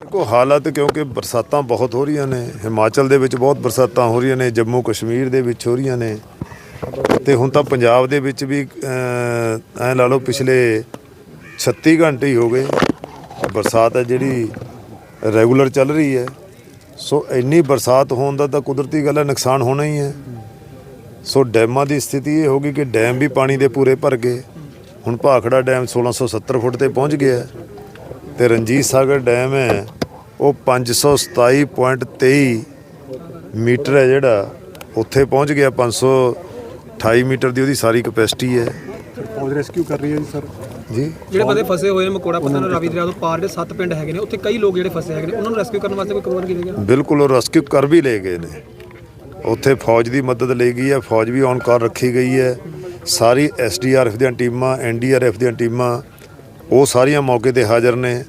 ਦੇਖੋ ਹਾਲਤ ਕਿਉਂਕਿ ਬਰਸਾਤਾਂ ਬਹੁਤ ਹੋ ਰਹੀਆਂ ਨੇ, ਹਿਮਾਚਲ ਦੇ ਵਿੱਚ ਬਹੁਤ ਬਰਸਾਤਾਂ ਹੋ ਰਹੀਆਂ ਨੇ, ਜੰਮੂ ਕਸ਼ਮੀਰ ਦੇ ਵਿੱਚ ਹੋ ਰਹੀਆਂ ਨੇ ਤੇ ਹੁਣ ਤਾਂ ਪੰਜਾਬ ਦੇ ਵਿੱਚ ਵੀ ਐ ਲਾ ਲਓ ਪਿਛਲੇ 36 ਘੰਟੇ ਹੀ ਹੋ ਗਏ, ਬਰਸਾਤ ਹੈ ਜਿਹੜੀ ਰੈਗੂਲਰ ਚੱਲ ਰਹੀ ਹੈ। ਸੋ ਇੰਨੀ ਬਰਸਾਤ ਹੋਣ ਦਾ ਤਾਂ ਕੁਦਰਤੀ ਗੱਲ ਹੈ, ਨੁਕਸਾਨ ਹੋਣਾ ਹੀ ਹੈ। ਸੋ ਡੈਮਾਂ ਦੀ ਸਥਿਤੀ ਇਹ ਹੋ ਗਈ ਕਿ ਡੈਮ ਵੀ ਪਾਣੀ ਦੇ ਪੂਰੇ ਭਰ ਗਏ। ਹੁਣ ਭਾਖੜਾ ਡੈਮ 1670 ਫੁੱਟ ਤੇ ਪਹੁੰਚ ਗਿਆ। ਤੇ ਰਣਜੀਤ ਸਾਗਰ ਡੈਮ ਹੈ ਉਹ 527.23 ਮੀਟਰ ਹੈ ਜਿਹੜਾ ਉੱਥੇ ਪਹੁੰਚ ਗਿਆ 528 ਮੀਟਰ ਦੀ ਉਹਦੀ ਸਾਰੀ ਕਪੈਸਿਟੀ ਹੈ। ਫੌਜ ਰੈਸਕਿਊ ਕਰ ਰਹੀ ਹੈ ਜੀ ਸਰ। ਜੀ? ਜਿਹੜੇ ਬੰਦੇ ਫਸੇ ਹੋਏ ਨੇ ਮਕੋੜਾ ਪਤਨ ਰਾਵੀ ਦਰਿਆ ਤੋਂ ਪਾਰ ਦੇ ਸੱਤ ਪਿੰਡ ਹੈਗੇ ਨੇ ਉੱਥੇ ਕਈ ਲੋਕ ਜਿਹੜੇ ਫਸੇ ਹੈਗੇ ਨੇ ਉਹਨਾਂ ਨੂੰ ਰੈਸਕਿਊ ਕਰਨ ਵਾਸਤੇ ਕੋਈ ਪ੍ਰਬੰਧ ਕੀਤੇ ਗਏ ਬਿਲਕੁਲ ਉਹ ਰੈਸਕਿਊ ਕਰ ਵੀ ਲਏ ਗਏ ਨੇ। ਉੱਥੇ ਫੌਜ ਦੀ ਮਦਦ ਲਈ ਗਈ ਹੈ ਫੌਜ ਵੀ ਔਨ ਕਾਰ ਰੱਖੀ ਗਈ ਹੈ। ਸਾਰੀ ਐਸਡੀਆਰਐਫ ਦੀਆਂ ਟੀਮਾਂ ਐਨਡੀਆਰਐਫ ਦੀਆਂ ਟੀਮਾਂ ਉਹ ਸਾਰੀਆਂ ਮੌਕੇ ਤੇ ਹਾਜ਼ਰ ਨੇ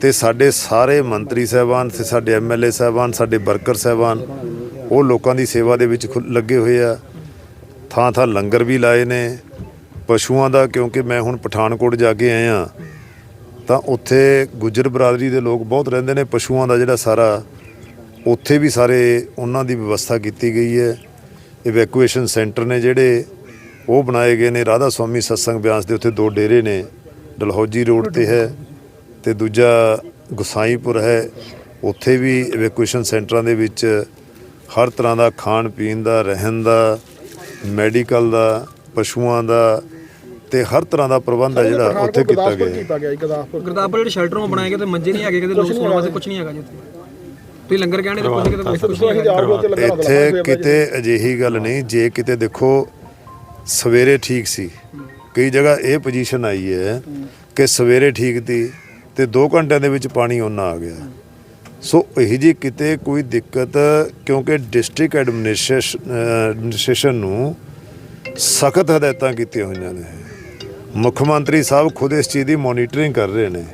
ਤੇ ਸਾਡੇ ਸਾਰੇ ਮੰਤਰੀ ਸਾਹਿਬਾਨ ਤੇ ਸਾਡੇ ਐਮਐਲਏ ਸਾਹਿਬਾਨ, ਸਾਡੇ ਵਰਕਰ ਸਾਹਿਬਾਨ, ਉਹ ਲੋਕਾਂ ਦੀ ਸੇਵਾ ਦੇ ਵਿੱਚ ਖੁ- ਲੱਗੇ ਹੋਏ ਆ। ਥਾਂ ਥਾਂ ਲੰਗਰ ਵੀ ਲਾਏ ਨੇ। ਪਸ਼ੂਆਂ ਦਾ, ਕਿਉਂਕਿ ਮੈਂ ਹੁਣ ਪਠਾਨਕੋਟ ਜਾ ਕੇ ਆਇਆ ਤਾਂ ਉੱਥੇ ਗੁੱਜਰ ਬਰਾਦਰੀ ਦੇ ਲੋਕ ਬਹੁਤ ਰਹਿੰਦੇ ਨੇ। ਪਸ਼ੂਆਂ ਦਾ ਜਿਹੜਾ ਸਾਰਾ, ਉੱਥੇ ਵੀ ਸਾਰੇ ਉਹਨਾਂ ਦੀ ਵਿਵਸਥਾ ਕੀਤੀ ਗਈ ਹੈ। ਇਵੈਕੂਏਸ਼ਨ ਸੈਂਟਰ ਨੇ ਜਿਹੜੇ, ਉਹ ਬਣਾਏ ਗਏ ਨੇ। ਰਾਧਾ ਸਵਾਮੀ ਸਤਸੰਗ ਬਿਆਸ ਦੇ ਉੱਥੇ ਦੋ ਡੇਰੇ ਨੇ। ਡਲਹੌਜੀ ਰੋਡ ਤੇ ਹੈ ਤੇ ਦੂਜਾ ਗੁਸਾਈਪੁਰ ਹੈ। ਉੱਥੇ ਵੀ ਇਵੈਕੂਏਸ਼ਨ ਸੈਂਟਰਾਂ ਦੇ ਵਿੱਚ ਹਰ ਤਰ੍ਹਾਂ ਦਾ ਖਾਣ ਪੀਣ ਦਾ ਰਹਿਣ ਦਾ ਮੈਡੀਕਲ ਦਾ ਪਸ਼ੂਆਂ ਦਾ ਤੇ ਹਰ ਤਰ੍ਹਾਂ ਦਾ ਪ੍ਰਬੰਧ ਹੈ ਜਿਹੜਾ ਉੱਥੇ ਕੀਤਾ ਗਿਆ ਹੈ। ਕੀਤਾ ਗਿਆ ਜਿਹੜੇ ਸ਼ੈਲਟਰ ਬਣਾਏ ਗਏ ਤੇ ਮੰਜੇ ਨਹੀਂ ਹੈਗੇ ਕਿਤੇ ਲੋਕ ਸੌਣ ਵਾਸਤੇ ਕੁਝ ਨਹੀਂ ਹੈਗਾ ਜੀ ਉੱਥੇ। ਤੁਸੀਂ ਲੰਗਰ ਕਹਿਣੇ ਤੇ ਕੁਝ ਕਿਤੇ ਕੁਝ ਨਹੀਂ ਹੈਗਾ। ਇੱਥੇ ਕਿਤੇ ਅਜਿਹੀ ਗੱਲ ਨਹੀਂ ਜੇ ਕਿਤੇ ਦੇਖੋ ਸਵੇਰੇ ਠੀਕ ਸੀ। ਕਈ ਜਗ੍ਹਾ ਇਹ ਪੋਜੀਸ਼ਨ ਆਈ ਹੈ ਕਿ ਸਵੇਰੇ ਠੀਕ ਤੀ ਤੇ 2 ਘੰਟਿਆਂ ਦੇ ਵਿੱਚ ਪਾਣੀ ਉਹਨਾਂ ਆ ਗਿਆ। ਸੋ ਇਹੀ ਜੀ ਕਿਤੇ ਕੋਈ ਦਿੱਕਤ, ਕਿਉਂਕਿ ਡਿਸਟ੍ਰਿਕਟ ਐਡਮਿਨਿਸਟ੍ਰੇਸ਼ਨ ਨੂੰ ਸਖਤ ਹਦਾਇਤਾਂ ਕੀਤੀਆਂ ਹੋਈਆਂ ਨੇ। ਮੁੱਖ ਮੰਤਰੀ ਸਾਹਿਬ ਖੁਦ ਇਸ ਚੀਜ਼ ਦੀ ਮੋਨੀਟਰਿੰਗ ਕਰ ਰਹੇ ਨੇ।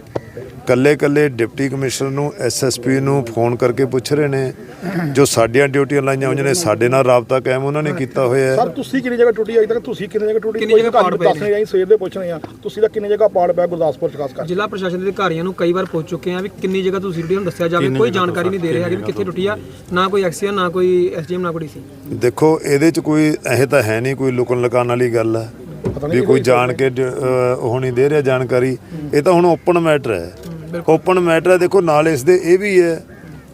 ਕੱਲੇ ਕੱਲੇ ਡਿਪਟੀ ਕਮਿਸ਼ਨਰ ਨੂੰ ਐਸਐਸਪੀ ਨੂੰ ਫੋਨ ਕਰਕੇ ਪੁੱਛ ਰਹੇ ਨੇ। ਜੋ ਸਾਡੀਆਂ ਡਿਊਟੀਆਂ ਲਾਈਆਂ ਹੋਈਆਂ ਨੇ ਸਾਡੇ ਨਾਲ ਰਾਬਤਾ ਕਾਇਮ ਉਹਨਾਂ ਨੇ ਕੀਤਾ ਹੋਇਆ ਹੈ। ਸਰ ਤੁਸੀਂ ਕਿੰਨੀ ਜਗ੍ਹਾ ਟੁੱਟੀ ਅਜੇ ਤੱਕ? ਤੁਸੀਂ ਕਿੰਨੀ ਜਗ੍ਹਾ ਟੁੱਟੀ? ਪਾੜ ਪਏ ਦੱਸ ਨਹੀਂ ਆਈ ਸਵੇਰ ਦੇ ਪੁੱਛ ਰਹੇ ਆ। ਤੁਸੀਂ ਤਾਂ ਕਿੰਨੀ ਜਗ੍ਹਾ ਪਾੜ ਪਿਆ ਗੁਰਦਾਸਪੁਰ ਚ ਖਾਸ ਕਰ। ਜ਼ਿਲ੍ਹਾ ਪ੍ਰਸ਼ਾਸਨ ਦੇ ਅਧਿਕਾਰੀਆਂ ਨੂੰ ਕਈ ਵਾਰ ਪੁੱਛ ਚੁੱਕੇ ਆ ਵੀ ਕਿੰਨੀ ਜਗ੍ਹਾ ਤੁਸੀਂ ਟੁੱਟੀ ਹੁਣ ਦੱਸਿਆ ਜਾਵੇ। ਕੋਈ ਜਾਣਕਾਰੀ ਨਹੀਂ ਦੇ ਰਹੇ ਵੀ ਕਿੱਥੇ ਟੁੱਟੀ ਆ। ਨਾ ਕੋਈ ਐਕਸੀਅਨ ਨਾ ਕੋਈ ਐਸਡੀਐਮ ਨਾ ਕੋਈ ਡੀਸੀ ਦੇਖੋ ਇਹਦੇ ਚ ਕੋਈ ਇਹ ਤਾਂ ਹੈ ਨਹੀਂ ਕੋਈ ਲੁਕਣ ਲਕਾਣ ਵਾਲੀ ਗੱਲ ਹੈ। ਵੀ ਕੋਈ ਜਾਣ ਕੇ ਉਹ ਨਹੀਂ ਦੇ ਰਿਹਾ ਜਾਣਕਾਰੀ। ਇਹ ਤਾਂ ਹੁਣ ਓਪਨ ਮੈਟਰ ਹੈ। ਓਪਨ ਮੈਟਰ ਹੈ ਦੇਖੋ ਨਾਲ ਇਸ ਦੇ ਇਹ ਵੀ ਹੈ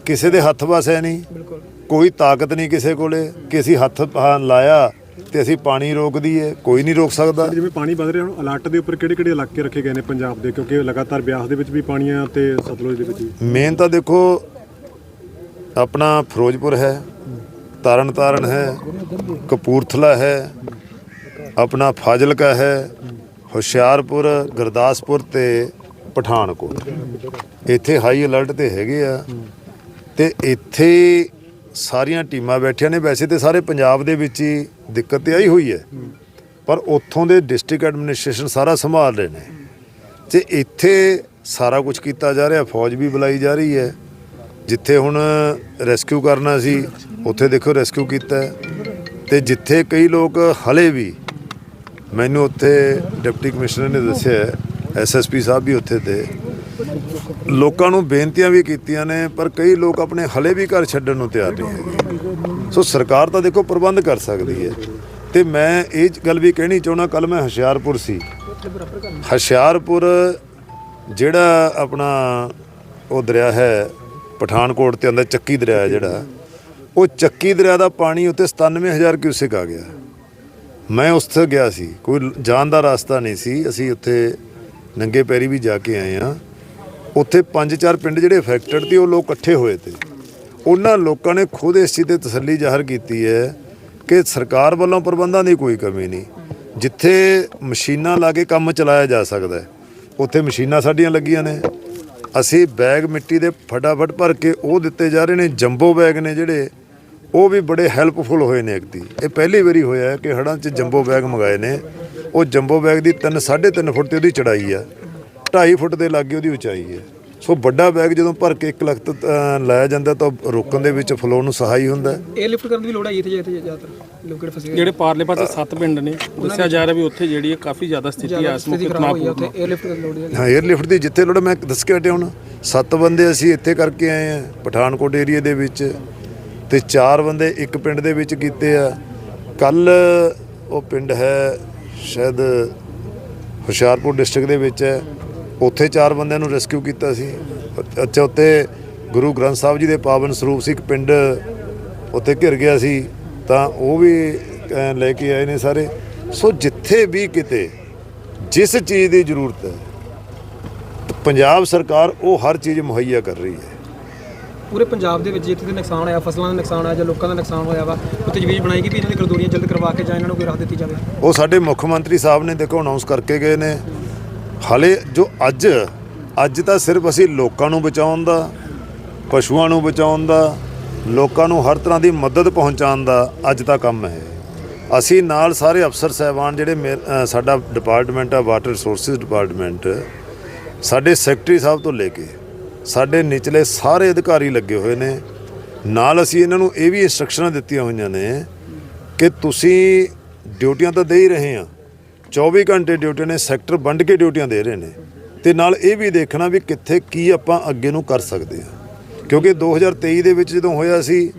ਕਿਸੇ ਦੇ ਹੱਥ ਵਸ ਹੈ ਨਹੀਂ। ਬਿਲਕੁਲ। ਕੋਈ ਤਾਕਤ ਨਹੀਂ ਕਿਸੇ ਕੋਲੇ ਕਿ ਅਸੀਂ ਹੱਥ ਲਾਇਆ ਤੇ ਅਸੀਂ ਪਾਣੀ ਰੋਕ ਦਈਏ ਕੋਈ ਨਹੀਂ ਰੋਕ ਸਕਦਾ। ਜਿਵੇਂ ਪਾਣੀ ਵਧ ਰਿਹਾ ਹੁਣ ਅਲਰਟ ਦੇ ਉੱਪਰ ਕਿਹੜੇ ਕਿਹੜੇ ਇਲਾਕੇ ਰੱਖੇ ਗਏ ਨੇ ਪੰਜਾਬ ਦੇ ਕਿਉਂਕਿ ਲਗਾਤਾਰ ਬਿਆਸ ਦੇ ਵਿੱਚ ਵੀ ਪਾਣੀ ਆ ਤੇ ਸਤਲੁਜ ਦੇ ਵਿੱਚ ਵੀ। ਮੇਨ ਤਾਂ ਦੇਖੋ ਆਪਣਾ ਫਿਰੋਜ਼ਪੁਰ ਹੈ ਤਰਨਤਾਰਨ ਹੈ ਕਪੂਰਥਲਾ ਹੈ ਆਪਣਾ ਫਾਜ਼ਿਲਕਾ ਹੈ ਹੁਸ਼ਿਆਰਪੁਰ ਗੁਰਦਾਸਪੁਰ ਤੇ ਪਠਾਨਕੋਟ। ਇੱਥੇ ਹਾਈ ਅਲਰਟ ਤੇ ਹੈਗੇ ਆ। ਤੇ ਇੱਥੇ ਸਾਰੀਆਂ ਟੀਮਾਂ ਬੈਠੀਆਂ ਨੇ। ਵੈਸੇ ਤੇ ਸਾਰੇ ਪੰਜਾਬ ਦੇ ਵਿੱਚ ਹੀ ਦਿੱਕਤ ਤੇ ਆਈ ਹੋਈ ਹੈ। ਪਰ ਉੱਥੋਂ ਦੇ ਡਿਸਟ੍ਰਿਕਟ ਐਡਮਿਨਿਸਟ੍ਰੇਸ਼ਨ ਸਾਰਾ ਸੰਭਾਲ ਰਹੇ ਨੇ। ਤੇ ਇੱਥੇ ਸਾਰਾ ਕੁਝ ਕੀਤਾ ਜਾ ਰਿਹਾ। ਫੌਜ ਵੀ ਬੁਲਾਈ ਜਾ ਰਹੀ ਹੈ। ਜਿੱਥੇ ਹੁਣ ਰੈਸਕਿਊ ਕਰਨਾ ਸੀ, ਉੱਥੇ ਦੇਖੋ ਰੈਸਕਿਊ ਕੀਤਾ ਹੈ। ਤੇ ਜਿੱਥੇ ਕਈ ਲੋਕ ਹਲੇ ਵੀ, ਮੈਨੂੰ ਉੱਥੇ ਡਿਪਟੀ ਕਮਿਸ਼ਨਰ ਨੇ ਦੱਸਿਆ ਐਸਐਸਪੀ ਸਾਹਿਬ ਵੀ ਉੱਥੇ ਤੇ ਲੋਕਾਂ ਨੂੰ ਬੇਨਤੀਆਂ ਵੀ ਕੀਤੀਆਂ ਨੇ, ਪਰ ਕਈ ਲੋਕ ਆਪਣੇ ਹਲੇ ਵੀ ਘਰ ਛੱਡਣ ਨੂੰ ਤਿਆਰ ਨਹੀਂ ਹੈਗੇ। ਸੋ ਸਰਕਾਰ ਤਾਂ ਦੇਖੋ ਪ੍ਰਬੰਧ ਕਰ ਸਕਦੀ ਹੈ। ਤੇ ਮੈਂ ਇਹ ਗੱਲ ਵੀ ਕਹਿਣੀ ਚਾਹੁੰਦਾ ਕੱਲ ਮੈਂ ਹੁਸ਼ਿਆਰਪੁਰ ਸੀ। ਹੁਸ਼ਿਆਰਪੁਰ ਜਿਹੜਾ ਆਪਣਾ ਉਹ ਦਰਿਆ ਹੈ, ਪਠਾਨਕੋਟ ਤੇ ਆਉਂਦਾ ਚੱਕੀ ਦਰਿਆ ਜਿਹੜਾ, ਉਹ ਚੱਕੀ ਦਰਿਆ ਦਾ ਪਾਣੀ ਉੱਤੇ 97000 ਕਿਊਸਿਕ ਆ ਗਿਆ। ਮੈਂ ਉੱਥੇ ਗਿਆ ਸੀ, ਕੋਈ ਜਾਣ ਦਾ ਰਸਤਾ ਨਹੀਂ ਸੀ। ਅਸੀਂ ਉੱਥੇ ਨੰਗੇ ਪੈਰੀ ਵੀ ਜਾ ਕੇ ਆਏ ਆ। ਉੱਥੇ ਪੰਜ ਚਾਰ ਪਿੰਡ ਜਿਹੜੇ ਅਫੈਕਟਡ ਤੇ ਉਹ ਲੋਕ ਇਕੱਠੇ ਹੋਏ ਤੇ। ਉਹਨਾਂ ਲੋਕਾਂ ਨੇ ਖੁਦ ਇਸ ਚੀਜ਼ ਤੇ ਤਸੱਲੀ ਜ਼ਾਹਰ ਕੀਤੀ ਹੈ ਕਿ ਸਰਕਾਰ ਵੱਲੋਂ ਪ੍ਰਬੰਧਾਂ ਦੀ ਕੋਈ ਕਮੀ ਨਹੀਂ। ਜਿੱਥੇ ਮਸ਼ੀਨਾਂ ਲਾ ਕੇ ਕੰਮ ਚਲਾਇਆ ਜਾ ਸਕਦਾ ਉੱਥੇ ਮਸ਼ੀਨਾਂ ਸਾਡੀਆਂ ਲੱਗੀਆਂ ਨੇ। ਅਸੀਂ ਬੈਗ ਮਿੱਟੀ ਦੇ ਫਟਾਫਟ ਭਰ ਕੇ ਉਹ ਦਿੱਤੇ ਜਾ ਰਹੇ ਨੇ, ਜੰਬੋ ਬੈਗ ਨੇ ਜਿਹੜੇ, ਉਹ ਵੀ ਬੜੇ ਹੈਲਪਫੁਲ ਹੋਏ ਨੇ ਇੱਕ ਦੀ। ਇਹ ਪਹਿਲੀ ਵਾਰੀ ਹੋਇਆ ਕਿ ਹੜਾਂ 'ਚ ਜੰਬੋ ਬੈਗ ਮੰਗਾਏ ਨੇ। ਉਹ ਜੰਬੋ ਬੈਗ ਦੀ 3 3.5 ਫੁੱਟ ਤੇ ਉਹਦੀ ਚੜਾਈ ਆ। 2.5 ਫੁੱਟ ਦੇ ਲਾਗੇ ਉਹਦੀ ਉਚਾਈ ਹੈ ਸੋ ਵੱਡਾ ਬੈਗ ਜਦੋਂ ਭਰ ਕੇ 1 ਲੱਖ ਲਾਇਆ ਜਾਂਦਾ ਤਾਂ ਰੋਕਣ ਦੇ ਵਿੱਚ ਫਲੋ ਨੂੰ ਸਹਾਈ ਹੁੰਦਾ। ਇਹ ਲਿਫਟ ਕਰਨ ਦੀ ਲੋੜ ਹੈ ਇੱਥੇ ਇੱਥੇ ਜ਼ਿਆਦਾਤਰ ਲੋਕਡ ਫਸੇ ਜਿਹੜੇ ਪਾਰਲੇ ਪਾਸੇ ਸੱਤ ਪਿੰਡ ਨੇ ਦੱਸਿਆ ਜਾ ਰਿਹਾ ਵੀ ਉੱਥੇ ਜਿਹੜੀ ਹੈ ਕਾਫੀ ਜ਼ਿਆਦਾ ਸਥਿਤੀ ਆ ਇਸ ਮੌਕੇ ਤਣਾਅਪੂਰਨ ਉੱਥੇ 에ਅਰ ਲਿਫਟ ਦੀ ਲੋੜ ਹੈ ਹਾਂ 에ਅਰ ਲਿਫਟ ਦੀ ਜਿੱਥੇ ਲੋੜ ਮੈਂ ਦੱਸ ਕੇ ਹਟਿਆ ਹੁਣ। ਸੱਤ ਬੰਦੇ ਅਸੀਂ ਇੱਥੇ ਕਰਕੇ ਆਏ ਆ ਪਠਾਨਕੋਟ ਏਰੀਆ ਦੇ ਵਿੱਚ। ਤੇ ਚਾਰ ਬੰਦੇ ਇੱਕ ਪਿੰਡ ਦੇ ਵਿੱਚ ਕੀਤੇ ਆ। ਕੱਲ ਉਹ ਪਿੰਡ ਹੈ ਸ਼ਾਇਦ ਹੁਸ਼ਿਆਰਪੁਰ ਡਿਸਟ੍ਰਿਕਟ ਦੇ ਵਿੱਚ ਹੈ। ਉੱਥੇ ਚਾਰ ਬੰਦਿਆਂ ਨੂੰ ਰੈਸਕਿਊ ਕੀਤਾ ਸੀ। ਅੱਛਾ ਉੱਤੇ ਗੁਰੂ ਗ੍ਰੰਥ ਸਾਹਿਬ ਜੀ ਦੇ ਪਾਵਨ ਸਰੂਪ ਸੀ। ਇੱਕ ਪਿੰਡ ਉੱਥੇ ਘਿਰ ਗਿਆ ਸੀ। ਤਾਂ ਉਹ ਵੀ ਲੈ ਕੇ ਆਏ ਨੇ ਸਾਰੇ। ਸੋ ਜਿੱਥੇ ਵੀ ਕਿਤੇ, ਜਿਸ ਚੀਜ਼ ਦੀ ਜ਼ਰੂਰਤ ਹੈ, ਪੰਜਾਬ ਸਰਕਾਰ ਉਹ ਹਰ ਚੀਜ਼ ਮੁਹੱਈਆ ਕਰ ਰਹੀ ਹੈ। ਪੂਰੇ ਪੰਜਾਬ ਦੇ ਵਿੱਚ ਜਿੱਥੇ ਤੇ ਨੁਕਸਾਨ ਹੋਇਆ, ਫਸਲਾਂ ਦਾ ਨੁਕਸਾਨ ਹੋਇਆ ਜਾਂ ਲੋਕਾਂ ਦਾ ਨੁਕਸਾਨ ਹੋਇਆ ਵਾ ਉਹ ਤਜਵੀਜ਼ ਬਣਾਈ ਵੀ ਇਹਨਾਂ ਦੀ ਗਰਦੌਰੀਆਂ ਜਲਦ ਕਰਵਾ ਕੇ ਜਾਂ ਇਹਨਾਂ ਨੂੰ ਕੋਈ ਰਾਹ ਦਿੱਤੀ ਜਾਵੇ? ਉਹ ਸਾਡੇ ਮੁੱਖ ਮੰਤਰੀ ਸਾਹਿਬ ਨੇ ਦੇਖੋ ਅਨਾਉਂਸ ਕਰਕੇ ਗਏ ਨੇ। ਹਾਲੇ ਜੋ ਅੱਜ ਅੱਜ ਤਾਂ ਸਿਰਫ ਅਸੀਂ ਲੋਕਾਂ ਨੂੰ ਬਚਾਉਣ ਦਾ, ਪਸ਼ੂਆਂ ਨੂੰ ਬਚਾਉਣ ਦਾ, ਲੋਕਾਂ ਨੂੰ ਹਰ ਤਰ੍ਹਾਂ ਦੀ ਮਦਦ ਪਹੁੰਚਾਉਣ ਦਾ ਅੱਜ ਦਾ ਕੰਮ ਹੈ। ਅਸੀਂ ਨਾਲ ਸਾਰੇ ਅਫਸਰ ਸਹਿਬਾਨ ਜਿਹੜੇ ਮੇ- ਸਾਡਾ ਡਿਪਾਰਟਮੈਂਟ ਆ ਵਾਟਰ ਰਿਸੋਰਸਿਸ ਡਿਪਾਰਟਮੈਂਟ ਸਾਡੇ ਸੈਕਟਰੀ ਸਾਹਿਬ ਤੋਂ ਲੈ ਕੇ ਸਾਡੇ ਨਿਚਲੇ ਸਾਰੇ ਅਧਿਕਾਰੀ ਲੱਗੇ ਹੋਏ ਨੇ। ਨਾਲ ਅਸੀਂ ਇਹਨਾਂ ਨੂੰ ਇਹ ਵੀ ਇੰਸਟਰਕਸ਼ਨਾਂ ਦਿੱਤੀਆਂ ਹੋਈਆਂ ਨੇ ਕਿ ਤੁਸੀਂ ਡਿਊਟੀਆਂ ਤਾਂ ਦੇ ਹੀ ਰਹੇ ਆ। 24 ਘੰਟੇ ਡਿਊਟੀ ਨੇ, ਸੈਕਟਰ ਵੰਡ ਕੇ ਡਿਊਟੀਆਂ ਦੇ ਰਹੇ ਨੇ। ਤੇ ਨਾਲ ਇਹ ਵੀ ਦੇਖਣਾ ਵੀ ਕਿੱਥੇ ਕੀ ਆਪਾਂ ਅੱਗੇ ਨੂੰ ਕਰ ਸਕਦੇ ਆ। ਕਿਉਂਕਿ 2023 ਦੇ ਵਿੱਚ ਜਦੋਂ ਹੋਇਆ ਸੀ,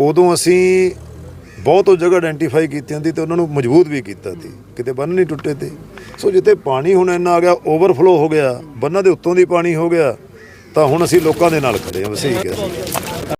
ਉਦੋਂ ਅਸੀਂ ਬਹੁਤ ਉਹ ਜਗ੍ਹਾ ਆਇਡੈਂਟੀਫਾਈ ਕੀਤੀਆਂ ਸੀ ਤੇ ਉਹਨਾਂ ਨੂੰ ਮਜ਼ਬੂਤ ਵੀ ਕੀਤਾ ਸੀ। ਕਿਤੇ ਬੰਨ ਨਹੀਂ ਟੁੱਟੇ ਤੇ। ਸੋ ਜਿੱਥੇ ਪਾਣੀ ਹੁਣ ਇੰਨਾ ਆ ਗਿਆ ਓਵਰਫਲੋ ਹੋ ਗਿਆ, ਬੰਨਾਂ ਦੇ ਉੱਤੋਂ ਦੀ ਪਾਣੀ ਹੋ ਗਿਆ ਤਾਂ ਹੁਣ ਅਸੀਂ ਲੋਕਾਂ ਦੇ ਨਾਲ ਖੜੇ ਹਾਂ ਬਸ ਇਹੀ